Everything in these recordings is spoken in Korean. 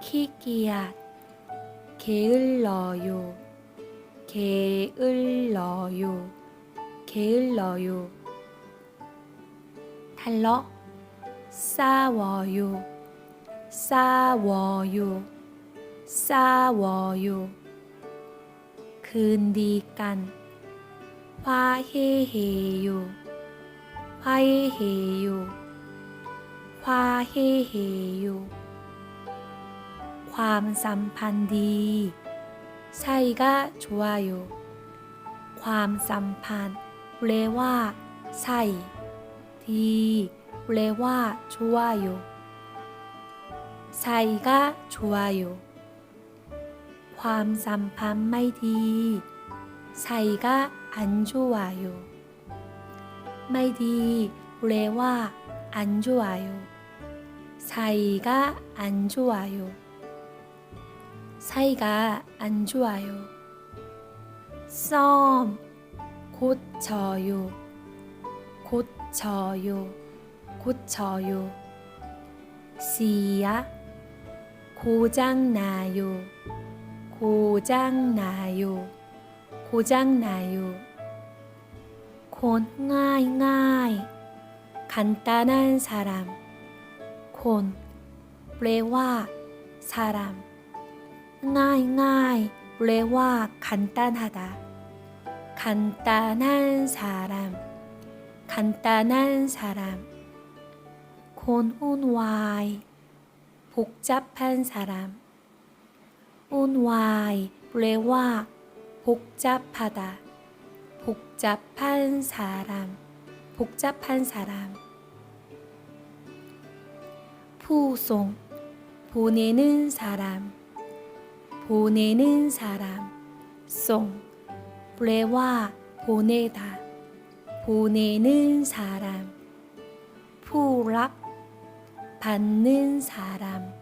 키기앗 게을러요. 게을러요. 게을러요. 달러? 싸워요. 싸워요. 싸워요. 근디깐 화해해요. 화해해요. 화해해요. ความสัมพันธ์ดีใช่ก็ชัวอยู่ความสัมพันธ์เรียกว่าใช่ดีเรียกว่าชัวอยู่ใช่ก็ชัวอยู่ความสัมพันธ์ไม่ดีใช่ก็อันชัวอยู่ไม่ดีเรียกว่าอันชัวอยู่ใช่ก็อันชัวอยู่ 사이가 안 좋아요. 썸 고쳐요. 고쳐요. 고쳐요. 씨야 고장나요. 고장나요. 고장나요. 곤 나이 나이 간단한 사람 곤 레와 사람 나이나이 레와 간단하다. 간단한 사람 간단한 사람. 곤온와이 복잡한 사람. 온와이 레와 복잡하다. 복잡한 사람 복잡한 사람. 푸송 보내는 사람. 보내는 사람. 송. 브레와 보내다. 보내는 사람. 푸랍. 받는 사람.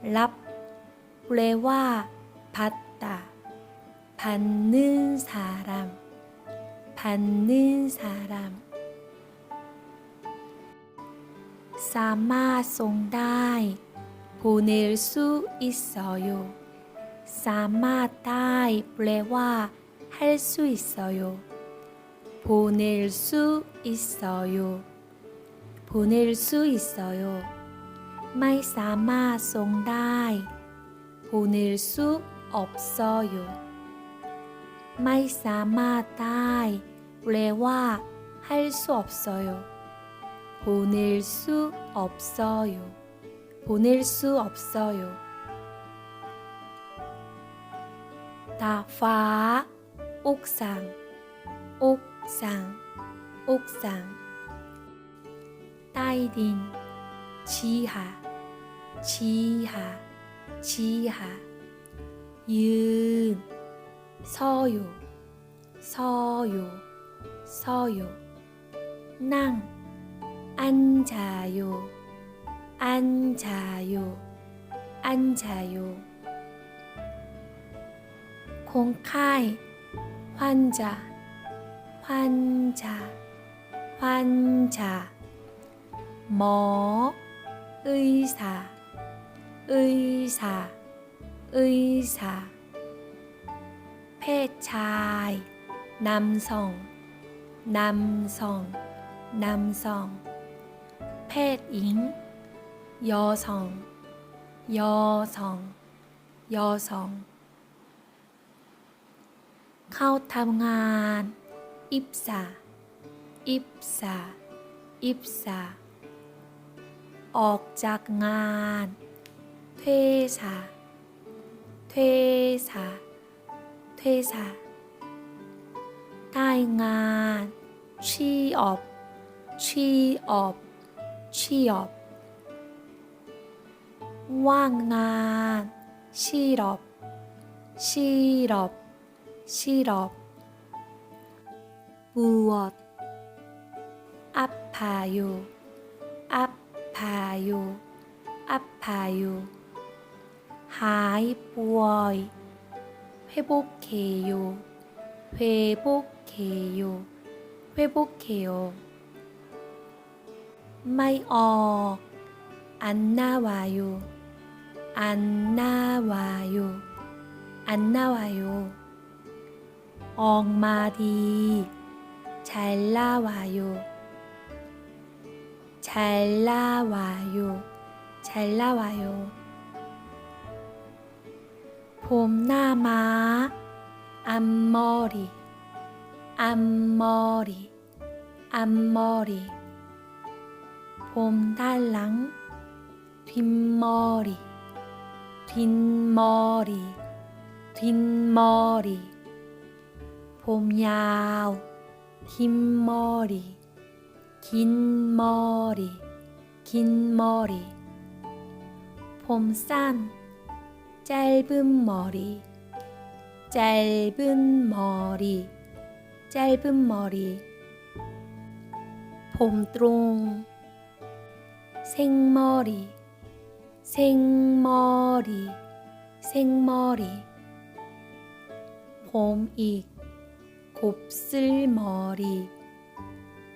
랍. 브레와 받다. 받는 사람. 받는 사람. 사마 송다이. 보낼 수 있어요. สามารถได้ แปลว่า 할 수 있어요 보낼 수 있어요 보낼 수 있어요 ไม่สามารถส่งได้ 보낼 수 없어요 ไม่สามารถได้ แปลว่า 할 수 없어요 보낼 수 없어요 보낼 수 없어요 다파 옥상 옥상 옥상. 따이딘 지하 지하 지하. 윤 서요 서요 서요. 낭 앉아요 앉아요 앉아요 คค่ายพันจ่าพันจ่าพันจ่าหมอเอ้ยสาอ้ยสาเอ้ยสาเพศชายนำส่องนำส่องนำส่อง เพศหญิง ยอส่อง ยอส่อง ยอส่อง เข้าทำงาน อิบซาอิบซาอิบซาออกจากงานเทซาเทซาเทซาได้งานชีออบชีออบชีออบว่างงานชีรอบชีรอบ 실업 무엇? 아파요. 아파요. 아파요. 하이 보이. 회복해요. 회복해요. 회복해요. 마이어 안 나와요. 안 나와요. 안 나와요. 엉마디 잘 나와요. 잘 나와요. 잘 나와요. 봄나마 앞머리 앞머리 앞머리 봄달랑 뒷머리 뒷머리 뒷머리 봄 야우 긴 머리 긴 머리 긴 머리. 봄산 짧은 머리 짧은 머리 짧은 머리. 봄동 생머리 생머리 생머리. 봄익 곱슬머리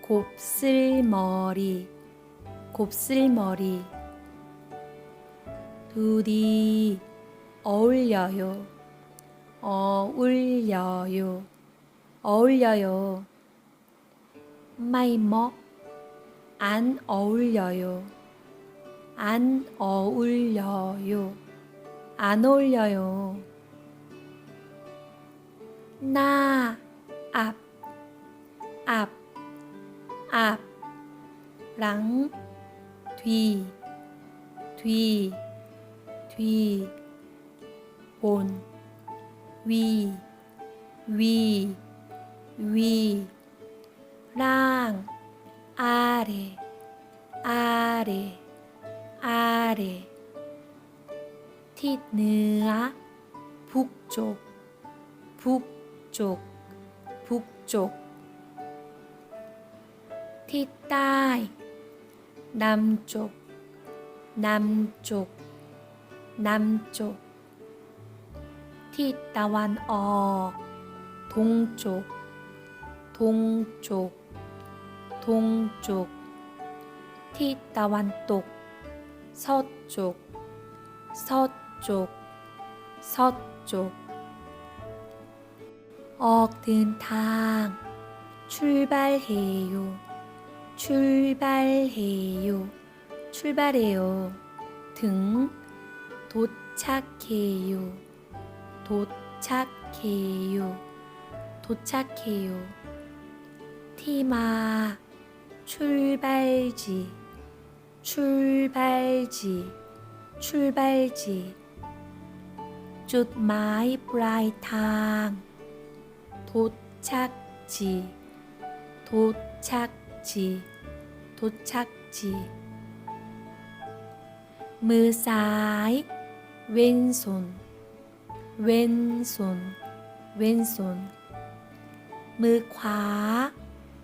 곱슬머리 곱슬머리. 둘이 어울려요. 어울려요. 어울려요. 마이머 안 어울려요. 안 어울려요. 안 어울려요. 나 앞, 앞, 앞, 랑, 뒤, 뒤, 뒤, 온, 위, 위, 위, 랑, 아래, 아래, 아래, 티, 느아, 북쪽, 북쪽, 북쪽. 티타이. 남쪽. 남쪽. 남쪽. 티따완 어. 동쪽. 동쪽. 동쪽. 티따완 똑. 서쪽. 서쪽. 서쪽. 어든 당 출발해요. 출발해요. 출발해요. 등 도착해요. 도착해요. 도착해요. 티마 출발지 출발지 출발지 쭈마이 브라이 탕 도착지 도착지 도착지. 무 사이 왼손 왼손 왼손. 무과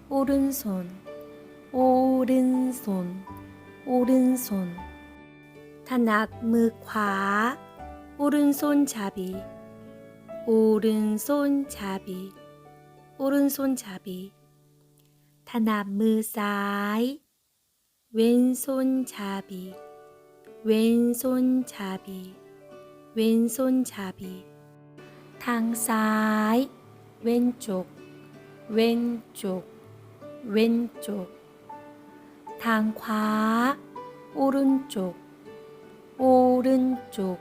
오른손 오른손 오른손. 단악 무과 오른손 잡이 오른손 잡이. 오른손잡이. 다나무사이. 왼손잡이. 왼손잡이. 왼손잡이. 탕사이. 왼쪽. 왼쪽. 왼쪽. 탕화. 오른쪽. 오른쪽.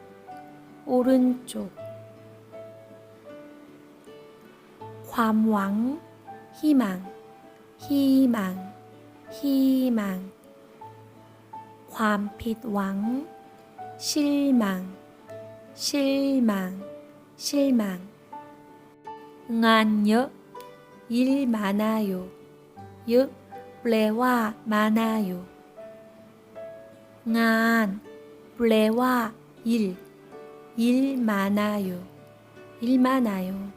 오른쪽. ความหวัง希望希望希望ความผิดหวังชิลมังชิลมังชิลมังงานเยอะยิลมานาอยู่เยอะแปลว่ามานาอยู่งานแปลว่ายิลยิลมานาอยู่ยิลมานาอยู่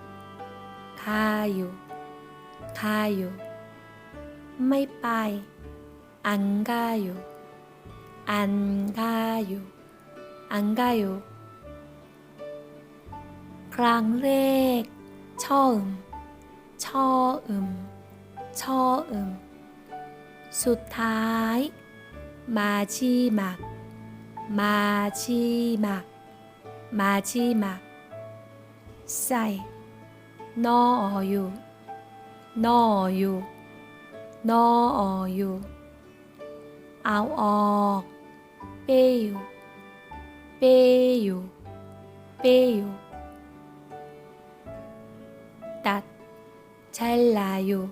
ท่าอยู่ท่าอยู่ไม่ไป อันกาอยู่อันกาอยู่อันกาอยู่ครั้งแรกชอมชออึมชออึมสุดท้าย มาชีมัก มาชีมัก มาชีมัก ใส่ 너어유 너어유 너어유 아워. 빼요. 빼요. 빼요. 딱 잘라요.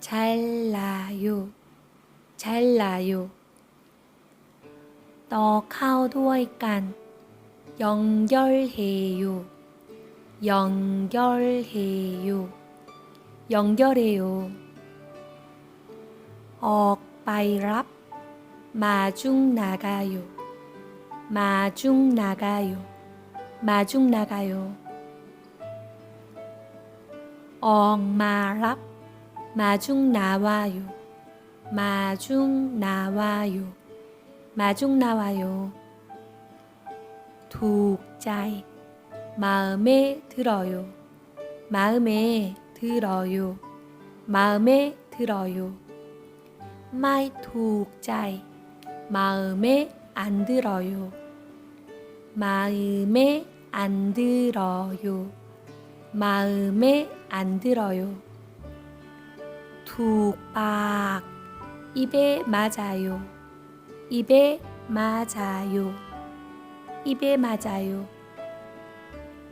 잘라요. 잘라요. 더 카우도이깐 연결해요. 연결해요. 연결해요. 억바이랍 마중 나가요. 마중 나가요. 마중 나가요. 억마랍 마중 나와요. 마중 나와요. 마중 나와요. 독자이 마음에 들어요. 마음에 들어요. 마음에 들어요. 마이 툭짜이 마음에 안 들어요. 마음에 안 들어요. 마음에 안 들어요. 툭박 입에 맞아요. 입에 맞아요. 입에 맞아요.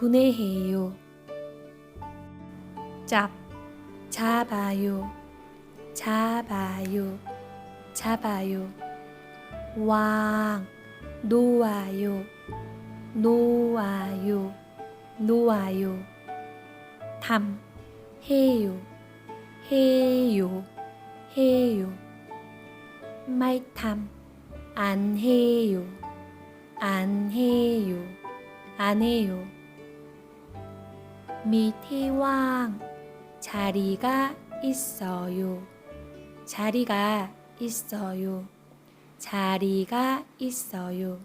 분해해요. 짭, 잡아요, 잡아요, 잡아요. 왕, 놓아요, 놓아요, 놓아요. 탐, 해요, 해요, 해요. 말탐, 안 해요, 안 해요, 안 해요. 미티왕 자리가 있어요. 자리가 있어요. 자리가 있어요.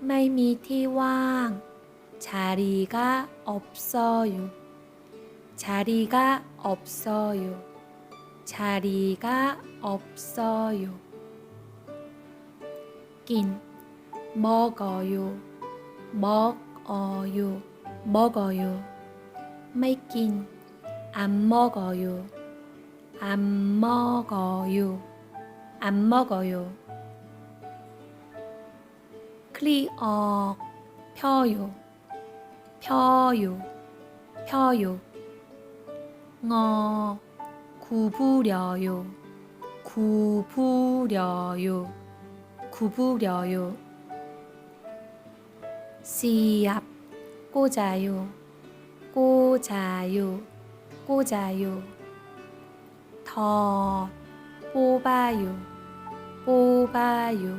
마이미티왕 자리가 없어요. 자리가 없어요. 자리가 없어요. 긴 먹어요. 먹어요. 먹어요. making 안 먹어요. 안 먹어요. 안 먹어요. 클리어 펴요. 펴요. 펴요. 어 구부려요. 구부려요. 구부려요. 씨앗 กู้จ่ายอยู่ กู้จ่ายอยู่ กู้จ่ายอยู่ ทอ ปูบ้าอยู่ ปูบ้าอยู่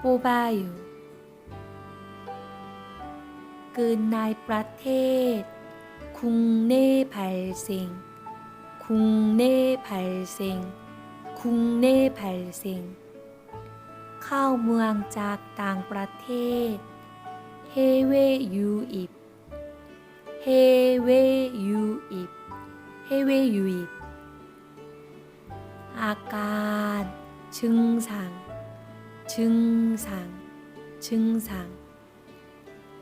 ปูบ้าอยู่กืนในประเทศ คุงเน่ไผ่เซิงคุงเน่ไผ่เซิงคุงเน่ไผ่เซิงเข้าเมืองจากต่างประเทศ 해외 유입 해외 유입 해외 유입. 아간 증상 증상 증상.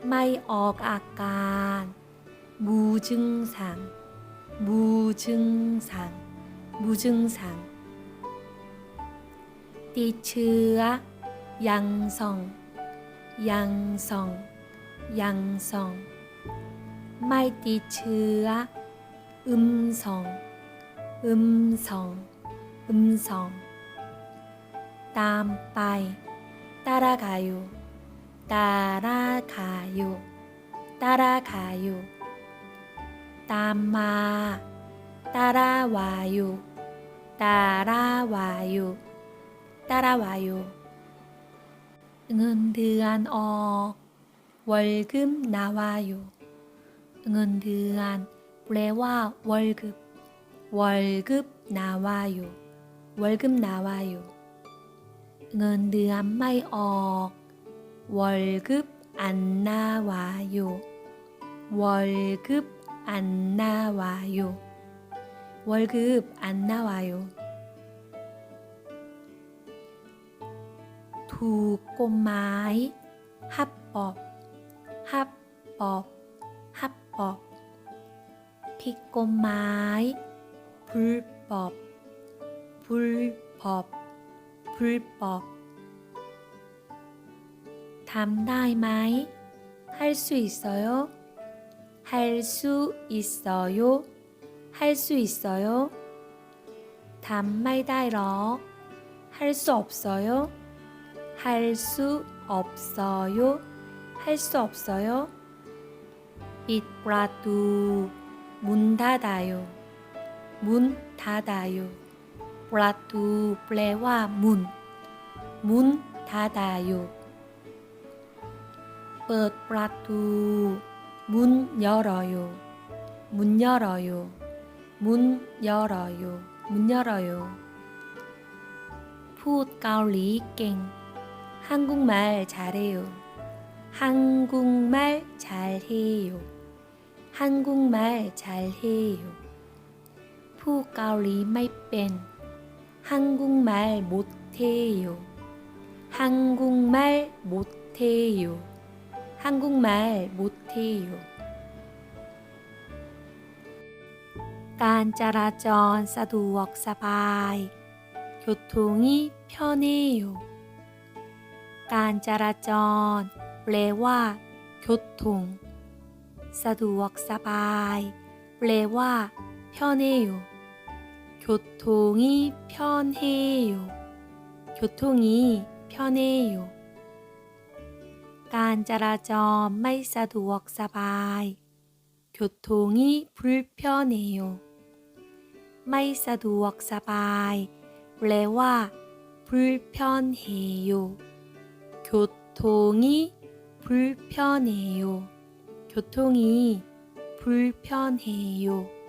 마이 억 아간 무증상 무증상 무증상. 띠츠아 양성 양성. 양성 마이티츠아 음성 음성 음성. 땀빠이 따라가요 따라가요 따라가요. 땀마 따라와요 따라와요 따라와요. 응은 드안 어 월급 나와요. 응은드안 레와 월급 월급 나와요. 월급 나와요. 응은드안 마이 억 월급 안 나와요. 월급 안 나와요. 월급 안 나와요. 두 꼬마의 합법 합법, 합법. 피꽃마이, 불법, 불법, 불법. 담다이마이, 할 수 있어요? 할 수 있어요? 할 수 있어요? 담마이다이러, 할 수 없어요? 할 수 없어요? 할 수 없어요? 이라도 문 닫아요. 문 닫아요. 라도 플레와 문. 문 닫아요. 라도 문 열어요. 문 열어요. 문 열어요. 문 열어요. 푸드 가오리 깽 한국말 잘해요. 한국말 잘해요. 한국말 잘해요. 푸가리 마이뺀 한국말 못해요. 한국말 못해요. 한국말 못해요. 깐짜라전 사두웍사바이 교통이 편해요. 깐짜라전 แปลว่า 교통 สะดวกสบาย แปลว่า 편해요. 교통이 편해요. 교통이 편해요. การจราจรไม่สะดวกสบาย 교통이 불편해요. ไม่สะดวกสบาย แปลว่า 불편해요. 교통이 불편해요. 교통이 불편해요.